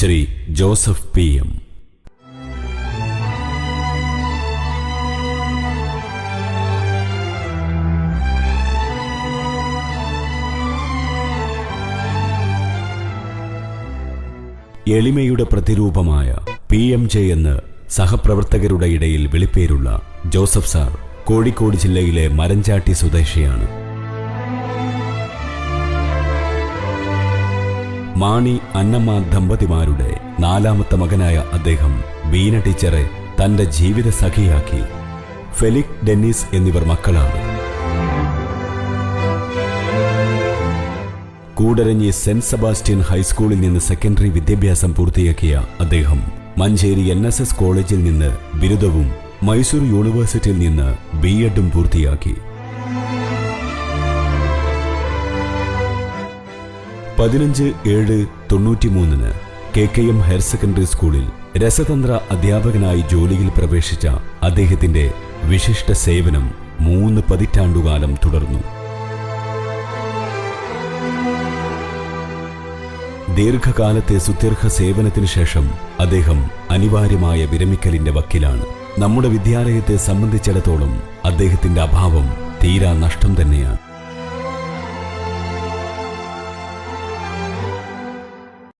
Shri Joseph P M. എളിമയുടെ പ്രതിരൂപമായ P M J എന്ന് സഹപ്രവർത്തകരുടെ ഇടയിൽ വിളിപ്പേരുള്ള ജോസഫ് സാർ കോഴിക്കോട് ജില്ലയിലെ മരഞ്ചാട്ടി സ്വദേശിയാണ്. മാണി അന്നമ്മ ദമ്പതിമാരുടെ നാലാമത്തെ മകനായ അദ്ദേഹം ബീന ടീച്ചറെ തന്റെ ജീവിത സഖിയാക്കി. ഫെലിക് ഡെന്നിസ് എന്നിവർ മക്കളാണ്. കൂടരഞ്ഞി സെന്റ് സെബാസ്റ്റ്യൻ ഹൈസ്കൂളിൽ നിന്ന് സെക്കൻഡറി വിദ്യാഭ്യാസം പൂർത്തിയാക്കിയ അദ്ദേഹം മഞ്ചേരി എൻ എസ് എസ് കോളേജിൽ നിന്ന് ബിരുദവും മൈസൂർ യൂണിവേഴ്സിറ്റിയിൽ നിന്ന് ബി എഡും പൂർത്തിയാക്കി. പതിനഞ്ച് ഏഴ് തൊണ്ണൂറ്റിമൂന്നിന് K K M higher secondary സ്കൂളിൽ രസതന്ത്ര അധ്യാപകനായി ജോലിയിൽ പ്രവേശിച്ച അദ്ദേഹത്തിന്റെ വിശിഷ്ട സേവനം മൂന്ന് പതിറ്റാണ്ടുകാലം തുടർന്നു. ദീർഘകാലത്തെ സുദീർഘ സേവനത്തിന് ശേഷം അദ്ദേഹം അനിവാര്യമായ വിരമിക്കലിന്റെ വക്കിലാണ്. നമ്മുടെ വിദ്യാലയത്തെ സംബന്ധിച്ചിടത്തോളം അദ്ദേഹത്തിന്റെ അഭാവം തീരാ നഷ്ടം തന്നെയാണ്.